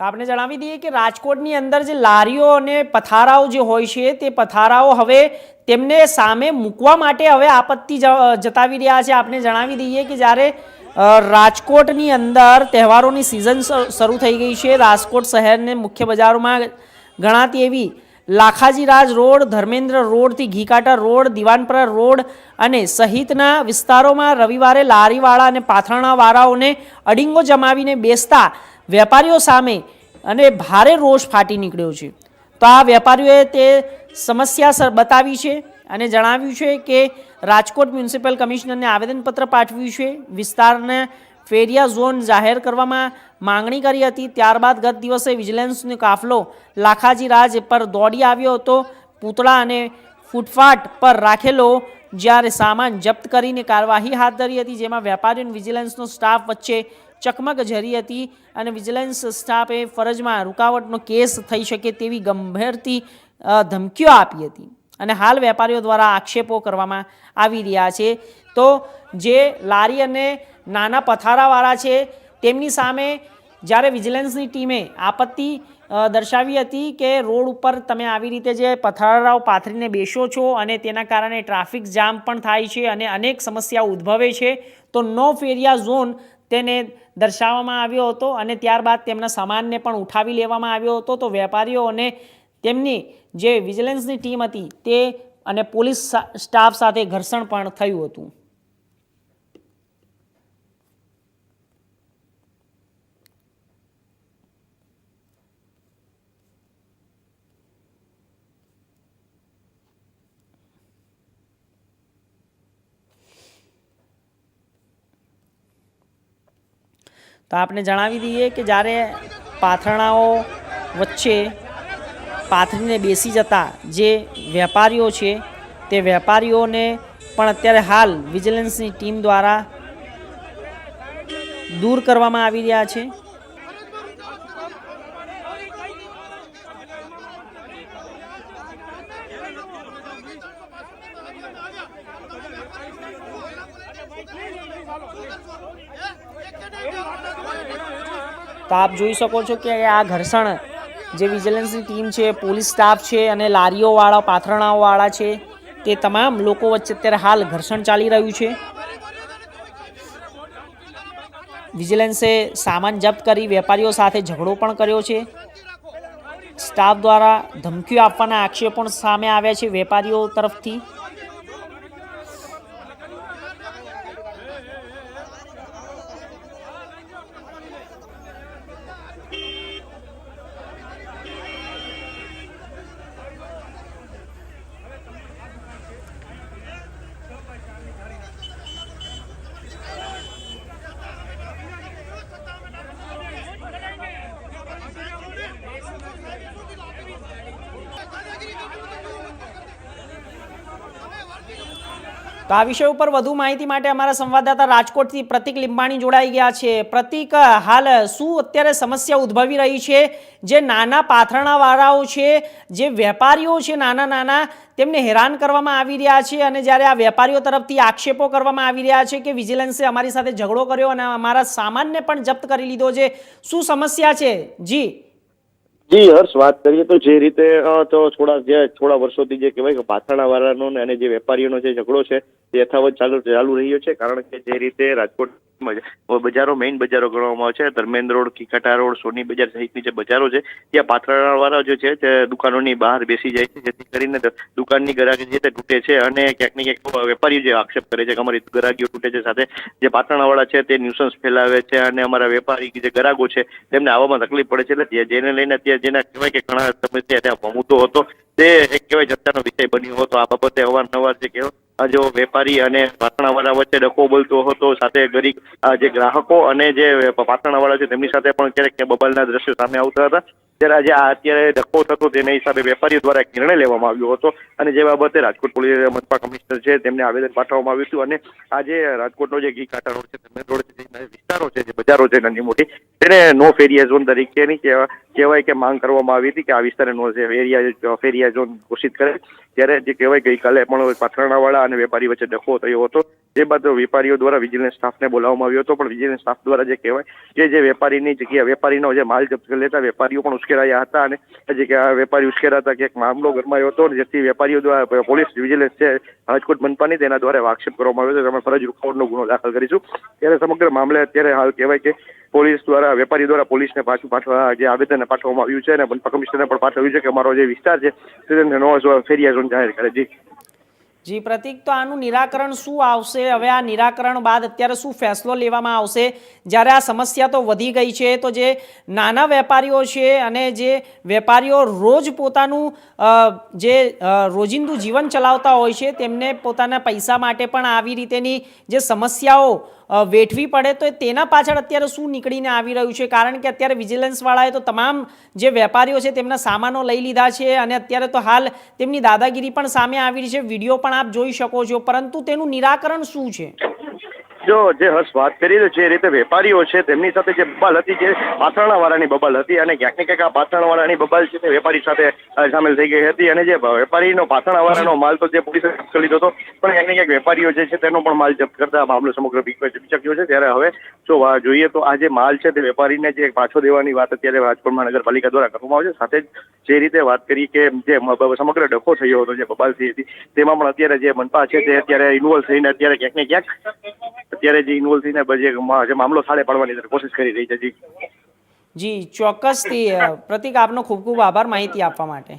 તો આપણે જણાવી દઈએ કે રાજકોટની અંદર જે લારીઓ અને પથારાઓ જે હોય છે, તે પથારાઓ હવે તેમને સામે મૂકવા માટે હવે આપત્તિ જતાવી રહ્યા છે. આપણે જણાવી દઈએ કે જ્યારે રાજકોટની અંદર તહેવારોની સિઝન શરૂ થઈ ગઈ છે, રાજકોટ શહેરને મુખ્ય બજારોમાં ગણાતી એવી લાખાજી રાજ રોડ, ધર્મેન્દ્ર રોડથી ઘીકાટા રોડ, દિવાનપરા રોડ અને સહિતના વિસ્તારોમાં રવિવારે લારીવાળા અને પાથરણાવાળાઓને અડિંગો જમાવીને બેસતા વેપારીઓ સામે અને ભારે રોષ ફાટી નીકળ્યો છે. તો આ વેપારીઓએ તે સમસ્યા બતાવી છે અને જણાવ્યું છે કે રાજકોટ મ્યુનિસિપલ કમિશનરને આવેદનપત્ર પાઠવ્યું છે. વિસ્તારને ફેરિયા ઝોન જાહેર કરવામાં માંગણી કરી હતી. ત્યારબાદ ગત દિવસે વિજિલન્સનો કાફલો લાખાજી રાજ પર દોડી આવ્યો હતો. પૂતળા અને ફૂટફાટ પર રાખેલો, જ્યારે સામાન જપ્ત કરીને કાર્યવાહી હાથ ધરી હતી, જેમાં વેપારી અને વિજિલન્સનો સ્ટાફ વચ્ચે ચકમક જરી હતી અને વિજિલન્સ સ્ટાફે ફરજમાં રૂકાવટનો કેસ થઈ શકે તેવી ગંભીરથી ધમકીઓ આપી હતી. અને હાલ વેપારીઓ દ્વારા આક્ષેપો કરવામાં આવી રહ્યા છે. તો જે લારી અને નાના પથારાવાળા છે, તેમની સામે જ્યારે વિજિલન્સની ટીમે આપત્તિ દર્શાવી હતી કે રોડ ઉપર તમે આવી રીતે જે પથારાઓ પાથરીને બેસો છો અને તેના કારણે ટ્રાફિક જામ પણ થાય છે અને અનેક સમસ્યાઓ ઉદ્ભવે છે, તો નો ફેરિયા ઝોન તેને દર્શાવવામાં આવ્યો હતો અને ત્યારબાદ તેમના સામાનને પણ ઉઠાવી લેવામાં આવ્યો હતો. તો વેપારીઓ અને તેમની જે વિજિલન્સની ટીમ હતી તે અને પોલીસ સ્ટાફ સાથે ઘર્ષણ પણ થયું હતું. તો આપણે જણાવી દઈએ કે જ્યારે પાથરણાઓ વચ્ચે પાથરીને બેસી જતા જે વેપારીઓ છે, તે વેપારીઓને પણ અત્યારે હાલ વિજિલન્સની ટીમ દ્વારા દૂર કરવામાં આવી રહ્યા છે. તો આપ જોઈ શકો છો કે આ ઘર્ષણ જે વિજિલન્સની ટીમ છે, પોલીસ સ્ટાફ છે અને લારીઓવાળા પાથરણાઓવાળા છે, તે તમામ લોકો વચ્ચે અત્યારે હાલ ઘર્ષણ ચાલી રહ્યું છે. વિજિલન્સે સામાન જપ્ત કરી વેપારીઓ સાથે ઝઘડો પણ કર્યો છે. સ્ટાફ દ્વારા ધમકીઓ આપવાના આક્ષેપો પણ સામે આવ્યા છે વેપારીઓ તરફથી. તો આ વિષય ઉપર વધુ માહિતી માટે અમારા સંવાદદાતા રાજકોટથી પ્રતિક લીંબાણી જોડાઈ ગયા છે. પ્રતિક, હાલ શું અત્યારે સમસ્યા ઉદ્ભવી રહી છે? જે નાના પાથરણાવાળાઓ છે, જે વેપારીઓ છે નાના નાના, તેમને હેરાન કરવામાં આવી રહ્યા છે અને જ્યારે આ વેપારીઓ તરફથી આક્ષેપો કરવામાં આવી રહ્યા છે કે વિજિલન્સે અમારી સાથે ઝઘડો કર્યો અને અમારા સામાનને પણ જપ્ત કરી લીધો છે, શું સમસ્યા છે? જી. જી, હર્ષ, વાત કરીએ તો જે રીતે તો થોડા જે, થોડા વર્ષોથી જે કહેવાય કે પાથરણા વાળાનો અને જે વેપારીઓનો જે ઝઘડો છે, તે યથાવત ચાલુ ચાલુ રહ્યો છે. કારણ કે જે રીતે રાજકોટ બજારો મેઇન બજારો ગણવામાં આવે છે. ધર્મેન્દ્ર રોડ, કિકાટા રોડ, સોની બજાર સહિતની જે બજારો છે, ત્યાં પાથરણા વાળા જે છે તે દુકાનોની બહાર બેસી જાય છે. જેથી કરીને દુકાનની ગરાગી છે તે તૂટે છે અને ક્યાંક ને ક્યાંક વેપારીઓ જે આક્ષેપ કરે છે કે અમારી ગરાગીઓ તૂટે છે. સાથે જે પાથરણા વાળા છે તે ન્યુસન્સ ફેલાવે છે અને અમારા વેપારી જે ગ્રાહકો છે તેમને આવવામાં તકલીફ પડે છે. એટલે જે- જેને લઈને અત્યારે જેના કહેવાય કે ઘણા સમય ત્યાં મુદ્દો હતો. તે એક કહેવાય ચર્ચાનો વિષય બન્યો હતો. આ બાબતે અવારનવાર જે કહેવાય જો વેપારી અને પાથરણાવાળા વચ્ચે ડકો બોલતો હતો, સાથે ગરીબ જે ગ્રાહકો અને જે પાટણાવાળા છે, તેમની સાથે પણ ક્યારેક બબાલના દ્રશ્યો સામે આવતા હતા. ત્યારે આજે અત્યારે ધક્કો થતો તેના હિસાબે વેપારીઓ દ્વારા એક નિર્ણય લેવામાં આવ્યો હતો અને જે બાબતે રાજકોટ પોલીસ મનપા કમિશનર છે તેમને આવેદન પાઠવવામાં આવ્યું હતું અને આજે રાજકોટનો જે ઘી કાંટા રોડ છે ધર્મેન્દ્ર રોડ છે વિસ્તારો છે, જે બજારો છે, નાની મોટી, તેને નો ફેરિયા ઝોન તરીકેની કહેવા- કહેવાય કે માંગ કરવામાં આવી હતી કે આ વિસ્તારે નો ફેરિયા ફેરિયા ઝોન ઘોષિત કરે. ત્યારે જે કહેવાય ગઈકાલે પણ પાથરણાવાળા અને વેપારી વચ્ચે ડખો થયો હતો. એ બાદ વેપારીઓ દ્વારા વિજિલન્સ સ્ટાફને બોલાવવામાં આવ્યો હતો, પણ વિજિલન્સ સ્ટાફ દ્વારા જે કહેવાય કે જે વેપારીની જગ્યા વેપારીનો જે માલ જપ્ત કરી લેતા વેપારીઓ પણ ઉશ્કેરાયા હતા અને જે કે વેપારી ઉશ્કેરાતા કે એક મામલો ગરમાયો હતો જેથી વેપારીઓ દ્વારા પોલીસ વિજિલન્સ છે રાજકોટ મનપાની તેના દ્વારા આક્ષેપ કરવામાં આવ્યો હતો. અમે ફરજ રૂકાવટનો ગુનો દાખલ કરીશું. ત્યારે સમગ્ર મામલે અત્યારે હાલ કહેવાય કે પોલીસ દ્વારા, વેપારી દ્વારા પોલીસને પાછું પાઠવા જે આવેદન પાઠવવામાં આવ્યું છે અને મનપા કમિશનરને પણ પાઠવ્યું છે કે અમારો જે વિસ્તાર છે તેને નો ફેરિયા ઝોન જાહેર કરે. જી. જી, પ્રતિક, તો આનું નિરાકરણ શું આવશે? હવે આ નિરાકરણ બાદ અત્યારે શું ફેસલો લેવામાં આવશે? જ્યારે આ સમસ્યા તો વધી ગઈ છે, તો જે નાના વેપારીઓ છે અને જે વેપારીઓ રોજ પોતાનું જે રોજિંદુ જીવન ચલાવતા હોય છે, તેમને પોતાના પૈસા માટે પણ આવી રીતેની જે સમસ્યાઓ વેઠવી પડે તો તેના પાછળ અત્યારે શું નીકળીને આવી રહ્યું છે? કારણ કે અત્યારે વિજિલન્સવાળાએ તો તમામ જે વેપારીઓ છે તેમના સામાનો લઈ લીધા છે અને અત્યારે તો હાલ તેમની દાદાગીરી પણ સામે આવી રહી છે. વીડિયો પણ આપ જોઈ શકો છો. પરંતુ તેનું નિરાકરણ શું છે? જો જે હર્ષ વાત કરી છે એ રીતે વેપારીઓ છે તેમની સાથે જે બબાલ હતી જે પાથરણા વાળાની બબાલ હતી અને ક્યાંક ને ક્યાંક આ પાથરણા વાળાની બબાલ છે તે વેપારી સાથે સામેલ થઈ ગઈ હતી અને જે વેપારીનો પાથરણા વાળાનો માલ તો જે પોલીસે જપ્ત કરી હતો પણ ક્યાંક ને ક્યાંક વેપારીઓ જે છે તેનો પણ માલ જપ્ત કરતા મામલો સમગ્ર વિચક્યો છે. ત્યારે હવે જો જોઈએ તો આ જે માલ છે તે વેપારીને જે પાછો દેવાની વાત અત્યારે રાજકોટ મહાનગરપાલિકા દ્વારા કરવામાં આવે છે. સાથે જ જે રીતે વાત કરી કે જે સમગ્ર ડખો થયો હતો જે બબાલ થઈ હતી તેમાં પણ અત્યારે જે મનપા છે તે અત્યારે ઇન્વોલ્વ થઈને અત્યારે ક્યાંક ને ક્યાંક અત્યારે જે ઇન્વોલ્વ થઈને જે મામલો સાડે પાડવાની કોશિશ કરી રહી છે જી. જી, ચોક્કસથી પ્રતિક આપનો ખૂબ ખૂબ આભાર માહિતી આપવા માટે.